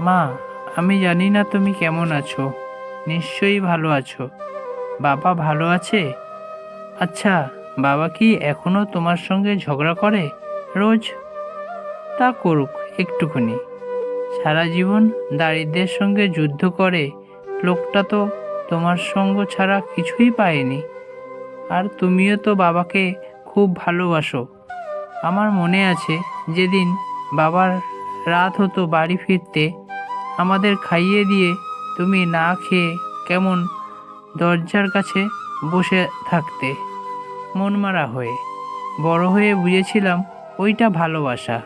মা, আমি জানি না তুমি কেমন আছো। নিশ্চয়ই ভালো আছো। বাবা ভালো আছে? আচ্ছা বাবা কি এখনও তোমার সঙ্গে ঝগড়া করে? রোজ? তা করুক, একটুখানি। সারা জীবন দারিদ্রের সঙ্গে যুদ্ধ করে, লোকটা তো তোমার সঙ্গ ছাড়া কিছুই পায়নি। আর তুমিও তো বাবাকে খুব ভালোবাসো। আমার মনে আছে, যেদিন বাবার রাত হতো বাড়ি ফিরতে আমাদের খাইয়ে দিয়ে তুমি না খেয়ে কেমন দরজার কাছে বসে থাকতে? মনমারা হয়ে। বড় হয়ে বুঝেছিলাম ওইটা ভালোবাসা।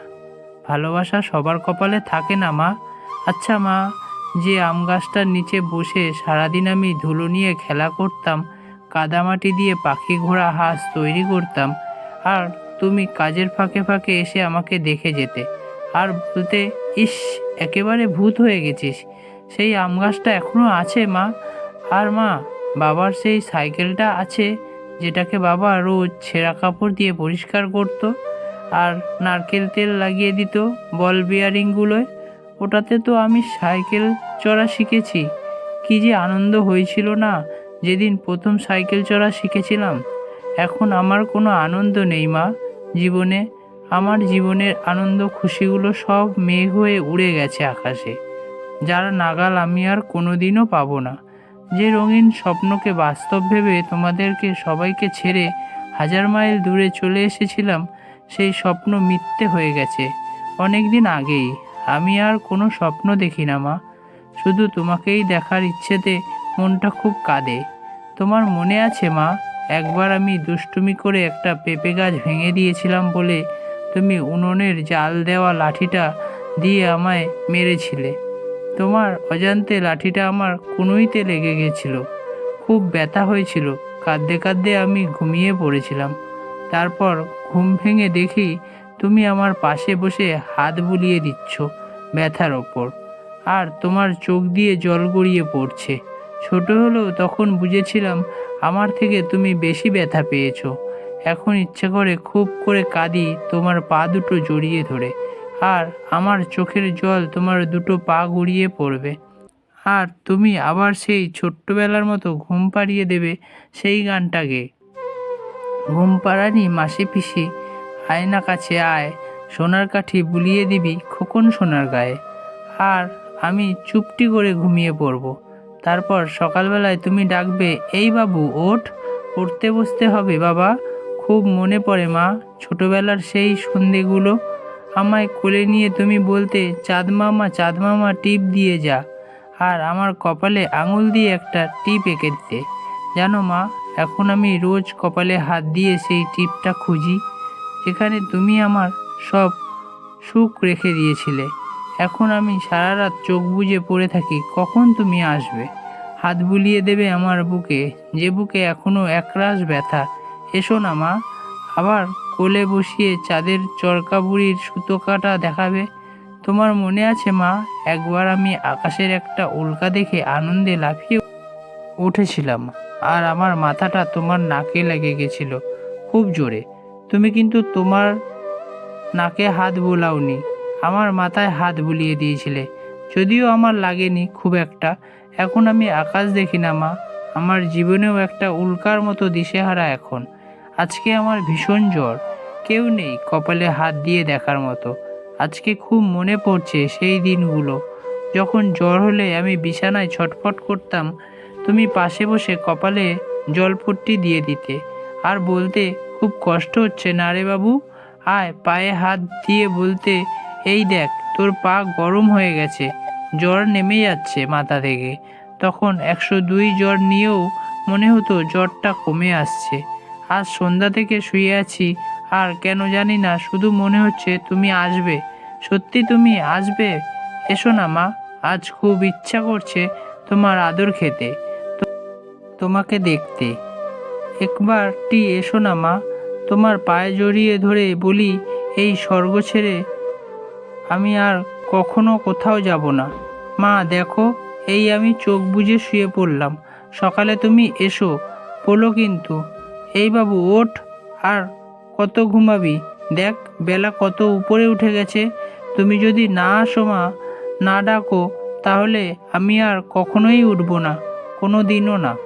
ভালোবাসা সবার কপালে থাকে না, মা। আচ্ছা মা, যে আম গাছটার নিচে বসে সারাদিন আমি ধুলো নিয়ে খেলা করতাম কাদামাটি দিয়ে পাখি ঘোড়া হাঁস তৈরি করতাম, আর তুমি কাজের ফাঁকে ফাঁকে এসে আমাকে দেখে যেতে। আর বলতে, ইস, একেবারে ভূত হয়ে গেছিস। সেই আম গাছটা এখনও আছে, মা। আর মা, বাবার সেই সাইকেলটা আছে, যেটাকে বাবা রোজ ছেঁড়া কাপড় দিয়ে পরিষ্কার করতো আর নারকেল তেল লাগিয়ে দিত বল বিয়ারিংগুলোয়। ওটাতে তো আমি সাইকেল চড়া শিখেছি। কি যে আনন্দ হয়েছিল না যেদিন প্রথম সাইকেল চড়া শিখেছিলাম। এখন আমার কোনো আনন্দ নেই, মা, জীবনে। আমার জীবনের আনন্দ খুশিগুলো সব মেঘ হয়ে উড়ে গেছে আকাশে। যার নাগাল আমি আর কোনোদিনও পাবো না। যে রঙিন স্বপ্নকে বাস্তব ভেবে তোমাদেরকে সবাইকে ছেড়ে হাজার মাইল দূরে চলে এসেছিলাম, সেই স্বপ্ন মিথ্যে হয়ে গেছে। অনেক দিন আগেই। আমি আর কোনো স্বপ্ন দেখি না, মা। শুধু তোমাকেই দেখার ইচ্ছেতে মনটা খুব কাঁদে। তোমার মনে আছে, মা? একবার আমি দুষ্টুমি করে একটা পেঁপে গাছ ভেঙে দিয়েছিলাম বলে তুমি উনুনের জাল দেওয়া লাঠিটা দিয়ে আমায় মেরেছিলে। তোমার অজান্তে লাঠিটা আমার কুনুইতে লেগে গেছিল। খুব ব্যথা হয়েছিল। কাঁদতে কাঁদতে আমি ঘুমিয়ে পড়েছিলাম। তারপর ঘুম ভেঙে দেখি তুমি আমার পাশে বসে হাত বুলিয়ে দিচ্ছ ব্যথার ওপর। আর তোমার চোখ দিয়ে জল গড়িয়ে পড়ছে। ছোট হলেও তখন বুঝেছিলাম আমার থেকে তুমি বেশি ব্যথা পেয়েছ। এখন ইচ্ছে করে খুব করে কাঁদি তোমার পা দুটো জড়িয়ে ধরে। আর আমার চোখের জল তোমার দুটো পা গড়িয়ে পড়বে। আর তুমি আবার সেই ছোট্টবেলার মতো ঘুম পাড়িয়ে দেবে সেই গানটাকে। ঘুম পাড়ানি মাসি পিসি, আয়না কাছে আয়, সোনার কাঠি বুলিয়ে দিবি খোকন সোনার গায়ে। আর আমি চুপটি করে ঘুমিয়ে পড়ব। তারপর সকালবেলায় তুমি ডাকবে, এই বাবু, ওঠ পড়তে বসতে হবে বাবা। খুব মনে পড়ে মা। ছোটবেলার সেই সন্ধেগুলো আমায় কোলে নিয়ে তুমি বলতে, চাঁদ মামা চাঁদ মামা, টিপ দিয়ে যা। আর আমার কপালে আঙুল দিয়ে একটা টিপ এঁকে দিতে। জানো মা, এখন আমি রোজ কপালে হাত দিয়ে সেই টিপটা খুঁজি, যেখানে তুমি আমার সব সুখ রেখে দিয়েছিলে। এখন আমি সারা রাত চোখ বুজে পড়ে থাকি, কখন তুমি আসবে? হাত বুলিয়ে দেবে আমার বুকে, যে বুকে এখনও একরাশ ব্যথা। এসো না, মা। আবার কোলে বসিয়ে চাঁদের চরকা বুড়ির সুতো কাটা দেখাবে। তোমার মনে আছে, মা, একবার আমি আকাশের একটা উল্কা দেখে আনন্দে লাফিয়ে উঠেছিলাম, আর আমার মাথাটা তোমার নাকে লেগে গেছিল, খুব জোরে। তুমি কিন্তু তোমার নাকে হাত বোলাওনি, আমার মাথায় হাত বুলিয়ে দিয়েছিলে, যদিও আমার লাগেনি খুব একটা। এখন আমি আকাশ দেখি না, মা, আমার জীবনেও একটা উল্কার মতো দিশেহারা এখন। আজকে আমার ভীষণ জ্বর। কেউ নেই কপালে হাত দিয়ে দেখার মতো। আজকে খুব মনে পড়ছে সেই দিনগুলো। যখন জ্বর হলে আমি বিছানায় ছটফট করতাম, তুমি পাশে বসে কপালে জলপট্টি দিয়ে দিতে। আর বলতে খুব কষ্ট হচ্ছে, না রে বাবু, আয়, পায়ে হাত দিয়ে বলতে, এই দেখ, তোর পা গরম হয়ে গেছে, জ্বর নেমে যাচ্ছে মাথা থেকে। তখন একশো দুই জ্বর নিয়েও মনে হতো জ্বরটা কমে আসছে। আজ সন্ধ্যা থেকে শুয়ে আছি। আর কেন জানি না, শুধু মনে হচ্ছে তুমি আসবে। সত্যি তুমি আসবে? এসো না মা, আজ খুব ইচ্ছা করছে তোমার আদর খেতে। তোমাকে দেখতে। একবারটি এসো না মা। তোমার পায়ে জড়িয়ে ধরে বলি, এই স্বর্গ ছেড়ে আমি আর কখনো কোথাও যাব না। মা, দেখো, এই আমি চোখ বুজে শুয়ে পড়লাম। সকালে তুমি এসো, বলো কিন্তু। এই বাবু, ওঠ। আর কত ঘুমাবি? দেখ, বেলা কত উপরে উঠে গেছে। তুমি যদি না আসো মা, না ডাকো, তাহলে আমি আর কখনোই উঠবো না। কোনো দিনও না।